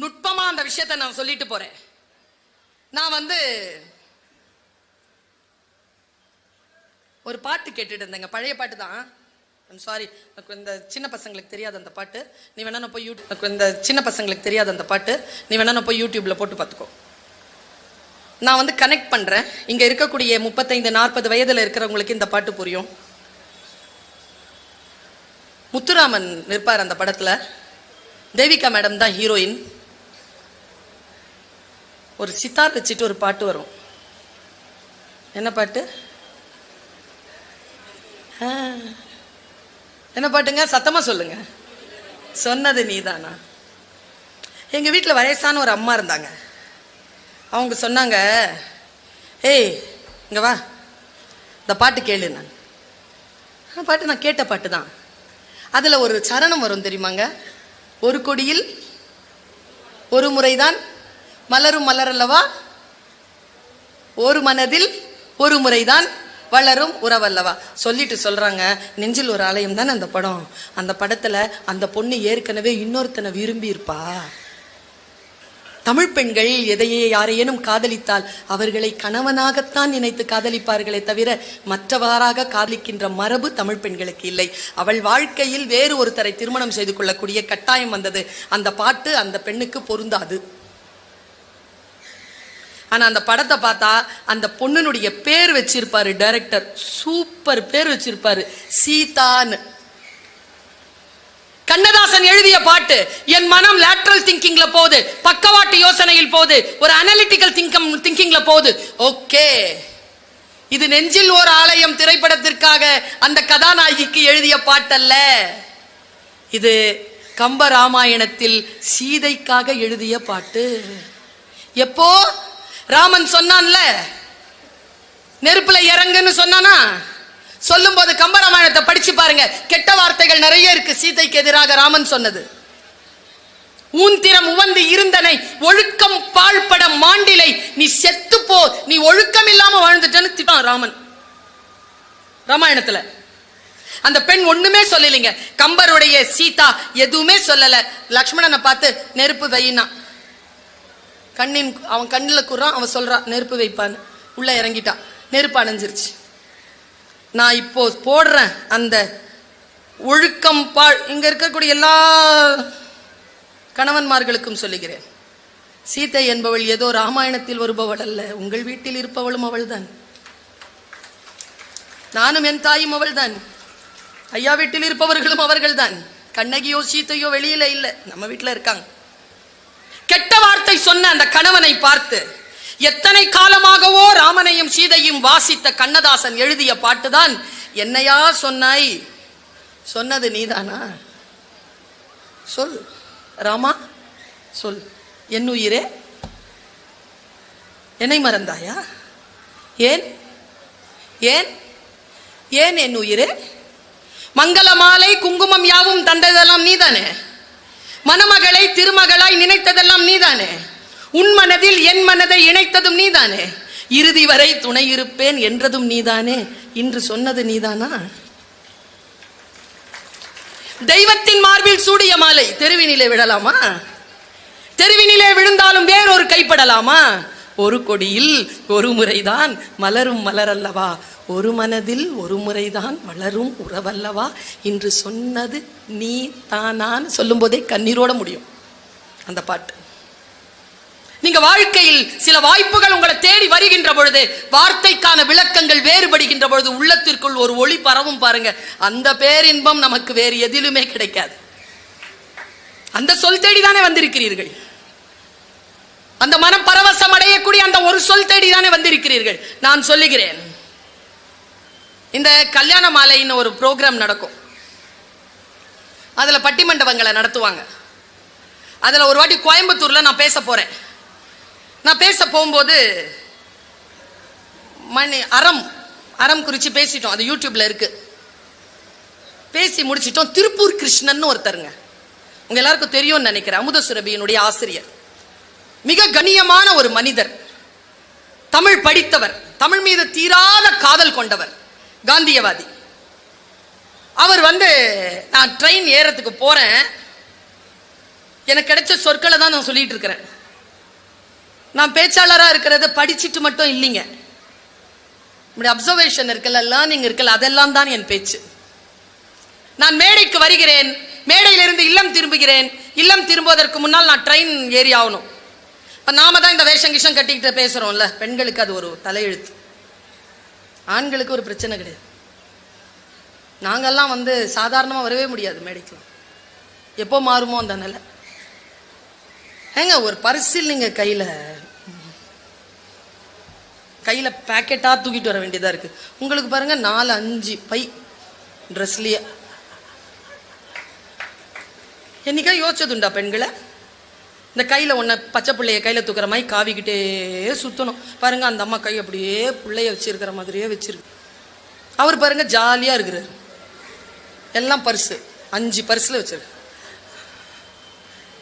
நுட்பமா அந்த விஷயத்தை நான் சொல்லிட்டு போறேன். நான் வந்து ஒரு பாட்டு கேட்டுட்டு இருந்தேங்க. பழைய பாட்டு தான். சாரி இந்த சின்ன பசங்களுக்கு தெரியாது அந்த பாட்டு. நீ வேணா நான் போய் யூடியூப் இந்த சின்ன பசங்களுக்கு தெரியாது அந்த பாட்டு. நீ வேணா நான் போய் யூடியூப்ல போட்டு பார்த்துக்கோ. நான் வந்து கனெக்ட் பண்றேன். இங்க இருக்கக்கூடிய முப்பத்தைந்து நாற்பது வயதுல இருக்கிறவங்களுக்கு இந்த பாட்டு புரியும். முத்துராமன் நிற்பார் அந்த படத்துல. தேவிகா மேடம் தான் ஹீரோயின் ஒரு சித்தார் வச்சுட்டு ஒரு பாட்டு வரும். என்ன பாட்டு? என்ன பாட்டுங்க? சத்தமாக சொல்லுங்க. சொன்னது நீதானா? எங்கள் வீட்டில் வயசான ஒரு அம்மா இருந்தாங்க. அவங்க சொன்னாங்க ஏய் இங்கே வா. இந்த பாட்டு கேளு நான். பாட்டு நான் கேட்ட பாட்டு தான். அதில் ஒரு சரணம் வரும் தெரியுமாங்க? ஒரு கொடியில் ஒரு முறைதான் மலரும் மலரல்லவா? ஒரு மனதில் ஒரு முறைதான் வளரும் உறவல்லவா? சொல்லிட்டு சொல்றாங்க. நெஞ்சில் ஒரு ஆலயம் தானே அந்த படம்? அந்த படத்துல அந்த பொண்ணு ஏற்கனவே இன்னொருத்தனை விரும்பி இருப்பா தமிழ் பெண்கள் எதையே யாரையேனும் காதலித்தால் அவர்களை கணவனாகத்தான் நினைத்து காதலிப்பார்களே தவிர மற்றவாறாக காதலிக்கின்ற மரபு தமிழ் பெண்களுக்கு இல்லை. அவள் வாழ்க்கையில் வேறு ஒருத்தரை திருமணம் செய்து கொள்ளக்கூடிய கட்டாயம் வந்தது. அந்த பாட்டு அந்த பெண்ணுக்கு பொருந்தாது. ஆனால் அந்த படத்தை பார்த்தா அந்த பொண்ணுனுடைய பேர் வச்சிருப்பாரு டைரக்டர் சூப்பர் பேர் வச்சிருப்பாரு. சீதான்னு. கண்ணதாசன் எழுதிய பாட்டு என் மனம் லேட்ரல் திங்கிங்ல போகுது பக்கவாட்டு யோசனையில் போகுது ஒரு அனலிட்டிக்கல் திங்கம் திங்கிங்ல போகுது. ஓகே இது நெஞ்சில் ஓர் ஆலயம் திரைப்படத்திற்காக அந்த கதாநாயகிக்கு எழுதிய பாட்டல்ல. இது கம்ப ராமாயணத்தில் சீதைக்காக எழுதிய பாட்டு. எப்போ? ராமன் சொன்னான்ல நெருப்புல இறங்குன்னு சொன்னானா? சொல்லும் போது கம்பராமாயணத்தை படிச்சு பாருங்க. கெட்ட வார்த்தைகள் நிறைய இருக்கு. சீதைக்கு எதிராக ராமன் சொன்னது. ஊந்திரம் உவந்து இருந்தனை ஒழுக்கம் பாழ்பட மாண்டிலை. நீ செத்து போ. நீ ஒழுக்கம் இல்லாம வாழ்ந்துட்டேன்னு திட்டான் ராமன். ராமாயணத்துல. அந்த பெண் ஒண்ணுமே சொல்லலைங்க. கம்பருடைய சீதா எதுவுமே சொல்லல. லக்ஷ்மணனை பார்த்து நெருப்பு வையினா கண்ணின் அவன் கண்ணில் குறான் அவன் சொல்கிறான் நெருப்பு வைப்பான்னு. உள்ள இறங்கிட்டான் நெருப்பு அணைஞ்சிருச்சு. நான் இப்போ போடுறேன் அந்த ஒழுக்கம் பா இங்க இருக்கக்கூடிய எல்லா கணவன்மார்களுக்கும் சொல்லுகிறேன். சீதை என்பவள் ஏதோ ராமாயணத்தில் வருபவள் அல்ல. உங்கள் வீட்டில் இருப்பவளும் அவள்தான். நானும் என் தாயும் அவள்தான். ஐயா வீட்டில் இருப்பவர்களும் அவர்கள்தான். கண்ணகியோ சீத்தையோ வெளியில இல்ல. நம்ம வீட்டுல இருக்காங்க. கெட்டவா வார்த்தை சொன்ன அந்த கணவனை பார்த்து எத்தனை காலமாகவோ ராமனையும் சீதையும் வாசித்த கண்ணதாசன் எழுதிய பாட்டுதான் என்னையா சொன்னாய்? சொன்னது நீதானா? சொல். ராமா சொல். என் உயிரே என்னை மறந்தாயா? ஏன்? ஏன்? ஏன் என் உயிரே? மங்கள மாலை குங்குமம் யாவும் தந்ததெல்லாம் நீதானே? மணமகளை திருமகளாய் நினைத்ததெல்லாம் நீதானே? உன் மனதில் என் மனதை இணைத்ததும் நீதானே? இறுதி வரை துணை இருப்பேன் என்றதும் நீதானே? இன்று சொன்னது நீதானா? தெய்வத்தின் மார்பில் சூடிய மாலை தெருவினிலே விழலாமா? தெருவினிலே விழுந்தாலும் வேறொரு கைப்படலாமா? ஒரு கொடியில் ஒரு முறைதான் மலரும் மலரல்லவா? ஒரு மனதில் ஒரு முறைதான் வளரும் உறவல்லவா? இன்று சொன்னது நீ தானான்னு சொல்லும் போதே கண்ணீரோட முடியும். அந்த பாட்டு. நீங்க வாழ்க்கையில் சில வாய்ப்புகள் உங்களை தேடி வருகின்ற பொழுது வார்த்தைக்கான விளக்கங்கள் வேறுபடுகின்ற பொழுது உள்ளத்திற்குள் ஒரு ஒளி பரவும் பாருங்க. அந்த பேரின்பம் நமக்கு வேறு எதிலுமே கிடைக்காது. அந்த சொல் தேடி தானே வந்திருக்கிறீர்கள். அந்த மனம் பரவசம் அடையக்கூடிய அந்த ஒரு சொல் தேடி தானே வந்திருக்கிறீர்கள். நான் சொல்லுகிறேன். இந்த கல்யாண மாலைன்னு ஒரு ப்ரோக்ராம் நடக்கும். அதில் பட்டிமண்டபங்களை நடத்துவாங்க. அதில் ஒரு வாட்டி கோயம்புத்தூரில் நான் பேச போகிறேன் நான் பேச போகும்போது மணி அறம் அறம் குறித்து பேசிட்டோம். அது யூடியூப்பில் இருக்குது பேசி முடிச்சிட்டோம். திருப்பூர் கிருஷ்ணன் ஒருத்தருங்க. உங்கள் எல்லாருக்கும் தெரியும்னு நினைக்கிறேன். அமுத சுரபியினுடைய ஆசிரியர். மிக கண்ணியமான ஒரு மனிதர். தமிழ் படித்தவர். தமிழ் மீது தீராத காதல் கொண்டவர். காந்தியவாதி. அவர் வந்து நான் ட்ரெயின் ஏறத்துக்கு போறேன். எனக்கு கிடைச்ச சொற்களை தான் நான் சொல்லிட்டு இருக்கிறேன். நான் பேச்சாளராக இருக்கிறது படிச்சிட்டு மட்டும் இல்லைங்க. இப்படி அப்சர்வேஷன் இருக்கல லேர்னிங் இருக்கல அதெல்லாம் தான் என் பேச்சு. நான் மேடைக்கு வருகிறேன். மேடையிலிருந்து இல்லம் திரும்புகிறேன். இல்லம் திரும்புவதற்கு முன்னால் நான் ட்ரெயின் ஏறி ஆகணும். இப்போ நாம தான் இந்த வேஷம் கிஷம் கட்டிக்கிட்டு பேசுகிறோம்ல பெண்களுக்கு அது ஒரு தலையெழுத்து. ஆண்களுக்கு ஒரு பிரச்சனை கிடையாது. நாங்கள்லாம் வந்து சாதாரணமாக வரவே முடியாது மேடைக்கு. எப்போ மாறுமோ அந்த நிலை. ஏங்க ஒரு பரிசு நீங்கள் கையில் கையில் பேக்கெட்டாக தூக்கிட்டு வர வேண்டியதாக இருக்குது உங்களுக்கு பாருங்கள் நாலு அஞ்சு பை ட்ரெஸ்லேயே என்னைக்கா யோசிச்சதுண்டா பெண்களை? இந்த கையில் ஒன்றை பச்சை பிள்ளைய கையில் தூக்குற மாதிரி காவிக்கிட்டே சுற்றணும் பாருங்கள் அந்த அம்மா கை அப்படியே பிள்ளைய வச்சுருக்கிற மாதிரியே வச்சுருக்கு. அவர் பாருங்கள் ஜாலியாக இருக்கிறார். எல்லாம் பர்ஸு அஞ்சு பர்ஸில் வச்சுருக்கு.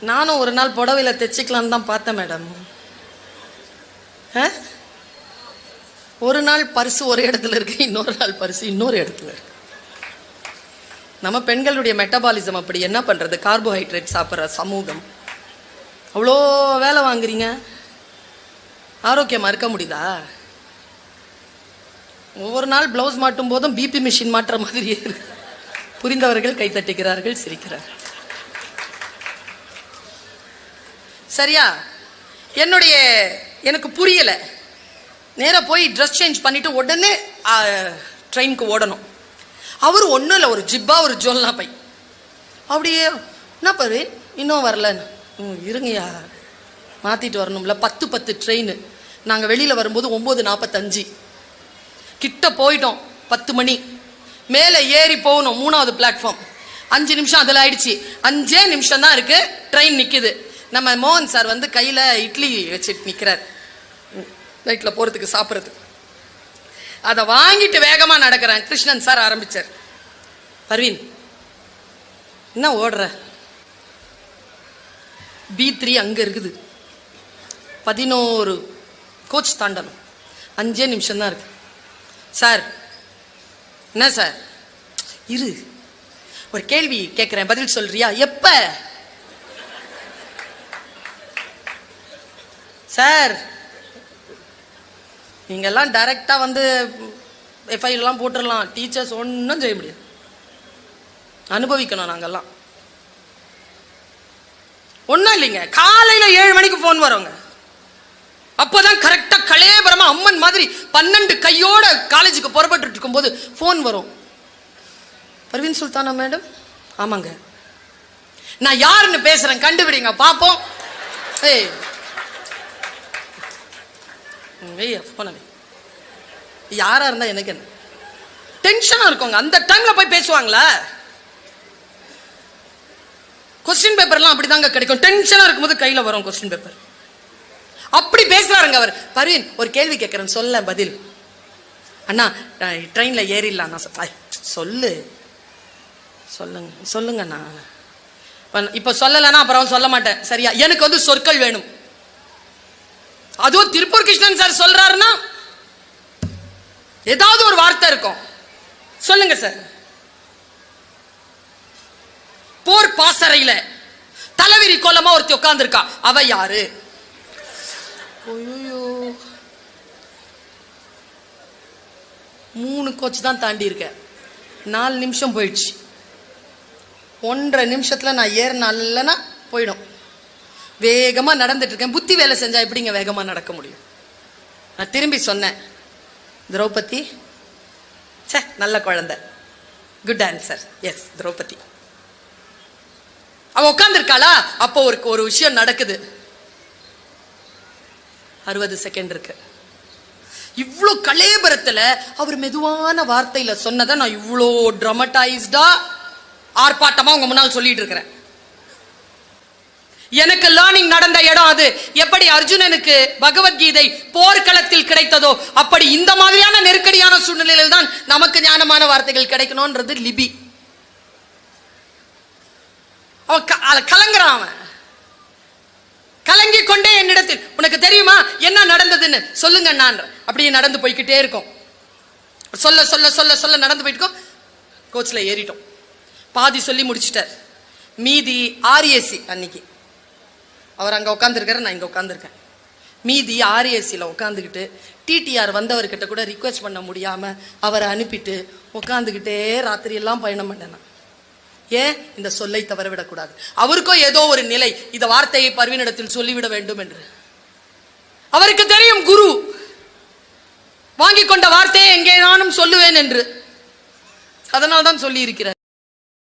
நானும் ஒரு நாள் புடவையில் தைச்சிக்கலான்னு தான் பார்த்தேன் மேடம். ஆ? ஒரு நாள் பரிசு ஒரு இடத்துல இருக்கு இன்னொரு நாள் பரிசு இன்னொரு இடத்துல இருக்கு. நம்ம பெண்களுடைய மெட்டபாலிசம் அப்படி என்ன பண்ணுறது கார்போஹைட்ரேட் சாப்பிட்ற சமூகம். அவ்வளோ வேலை வாங்குறீங்க? ஆரோக்கியமாக இருக்க முடியுதா? ஒவ்வொரு நாள் பிளவுஸ் மாட்டும் போதும் பிபி மிஷின் மாட்டுற மாதிரியே இருக்கு. புரிந்தவர்கள் கைத்தட்டுகிறார்கள் சிரிக்கிறார் சரியா? என்னுடைய எனக்கு புரியலை. நேராக போய் ட்ரெஸ் சேஞ்ச் பண்ணிவிட்டு உடனே ட்ரெயினுக்கு ஓடணும். அவர் ஒன்றும் இல்லை ஒரு ஜிப்பா ஒரு ஜோல்னா பை அப்படியே என்ன பாரு இன்னும் வரலன்னு. ம் இருங்கய்யா. மாற்றிட்டு வரணும்ல. பத்து பத்து ட்ரெயின் நாங்கள் வெளியில் வரும்போது ஒம்பது நாற்பத்தஞ்சு கிட்ட போயிட்டோம். பத்து மணி. மேலே ஏறி போகணும். மூணாவது பிளாட்ஃபார்ம் அஞ்சு நிமிஷம் அதில் ஆயிடுச்சு. அஞ்சே நிமிஷம் தான் இருக்குது ட்ரெயின் நிற்கிது நம்ம மோகன் சார் வந்து கையில் இட்லி வச்சுட்டு நிற்கிறார் நைட்டில் போகிறதுக்கு சாப்பிட்றதுக்கு. அதை வாங்கிட்டு வேகமாக நடக்கிறேன். கிருஷ்ணன் சார் ஆரம்பித்தார் பர்வீன் என்ன ஓடுற? பி த்ரீ அங்கே இருக்குது. பதினோரு கோச் தாண்டணும் அஞ்சே நிமிஷம் தான் இருக்கு. சார் என்ன சார் இரு. ஒரு கேள்வி கேட்குறேன் பதில் சொல்றியா? எப்ப? சார் நீங்கெல்லாம் டைரெக்டாக வந்து எஃப்ஐலாம் போட்டுடலாம் டீச்சர்ஸ் ஒன்றும் செய்ய முடியாது. அனுபவிக்கணும் நாங்கள்லாம் ஒன்றும் இல்லைங்க. காலையில் ஏழு மணிக்கு ஃபோன் வருங்க. அப்போதான் கரெக்டாக கலேபரமா அம்மன் மாதிரி பன்னெண்டு கையோட காலேஜுக்கு புறப்பட்டு இருக்கும்போது ஃபோன் வரும். பர்வீன் சுல்தானா மேடம்? ஆமாங்க. நான் யாருன்னு பேசுகிறேன் கண்டுபிடிங்க பார்ப்போம். ஏய். வெய்யா போன யாரா இருந்தா எனக்கு என்ன? டென்ஷனா இருக்குங்க. அந்த டைம்ல போய் பேசுவாங்களா? கொஸ்டின் பேப்பர்லாம் அப்படிதாங்க கிடைக்கும். டென்ஷனாக இருக்கும்போது கையில் வரும் கொஸ்டின் பேப்பர் அப்படி பேசுகிறாருங்க அவர். பர்வீன் ஒரு கேள்வி கேட்குறேன். சொல்ல பதில். அண்ணா ட்ரெயினில் ஏறிடலாம். நான் சொ- சொல்லு. சொல்லுங்க சொல்லுங்கண்ணா இப்போ இப்ப சொல்லலைன்னா அப்புறம் சொல்ல மாட்டேன். சரியா? எனக்கு வந்து சொற்கள் வேணும். அதுவும் திருப்பூர் கிருஷ்ணன் சார் சொல்றாருன்னா ஏதாவது ஒரு வார்த்தை இருக்கும். சொல்லுங்க சார். போர் பாசறையில தலைவிரி கோலமா ஒருத்தி உட்காந்துருக்கா அவ யாரு? மூணு கோச் தான் தாண்டி இருக்கேன். நாலு நிமிஷம் போயிடுச்சு. ஒன்றரை நிமிஷத்துல நான் ஏறினாலனா போயிடும். வேகமா நடந்துட்டு இருக்கேன். புத்தி வேலை செஞ்சா எப்படிங்க வேகமா நடக்க முடியும்? நான் திரும்பி சொன்னேன். திரௌபதி சே நல்ல குழந்தை. Good answer yes Draupadi. அவ உட்காந்துருக்காளா அப்போ ஒரு ஒரு விஷயம் நடக்குது. அறுபது செகண்ட் இருக்கு. இவ்வளோ கலேபரத்தில் அவர் மெதுவான வார்த்தையில் சொன்னதை நான் இவ்வளோ ட்ரமடைஸ்டா ஆர்ப்பாட்டமாக உங்க முன்னால் சொல்லிட்டு இருக்கிறேன். எனக்கு லேர்னிங் நடந்த இடம் அது. எப்படி அர்ஜுனனுக்கு பகவத்கீதை போர்க்களத்தில் கிடைத்ததோ அப்படி இந்த மாதிரியான நெருக்கடியான சூழ்நிலையில் தான் நமக்கு ஞானமான வார்த்தைகள் கிடைக்கணும்ன்றது லிபி. அவன் க- கலங்குறான் அவன். கலங்கி கொண்டே என்னிடத்தில் உனக்கு தெரியுமா என்ன நடந்ததுன்னு? சொல்லுங்க நான். அப்படியே நடந்து போய்க்கிட்டே இருக்கும். சொல்ல சொல்ல சொல்ல சொல்ல நடந்து போயிட்டுக்கோ கோச்சில் ஏறிட்டோம். பாதி சொல்லி முடிச்சிட்டார். மீதி ஆர்ஏசி அன்னைக்கு. அவர் அங்கே உட்காந்துருக்காரு நான் இங்கே உட்காந்துருக்கேன் மீதி ஆர்ஏசியில் உட்காந்துக்கிட்டு டிடிஆர் வந்தவர்கிட்ட கூட ரிக்வெஸ்ட் பண்ண முடியாமல் அவரை அனுப்பிட்டு உட்காந்துக்கிட்டே ராத்திரியெல்லாம் பயணம் பண்ணேன். நான். ஏன் இந்த சொல்லை தவற விடக்கூடாது அவருக்கோ ஏதோ ஒரு நிலை இந்த வார்த்தையை பர்வீனிடத்தில் சொல்லிவிட வேண்டும் என்று. அவருக்கு தெரியும் குரு. வாங்கி கொண்ட வார்த்தையை எங்கே நானும் சொல்லுவேன் என்று. அதனால் தான் சொல்லி இருக்கிறார்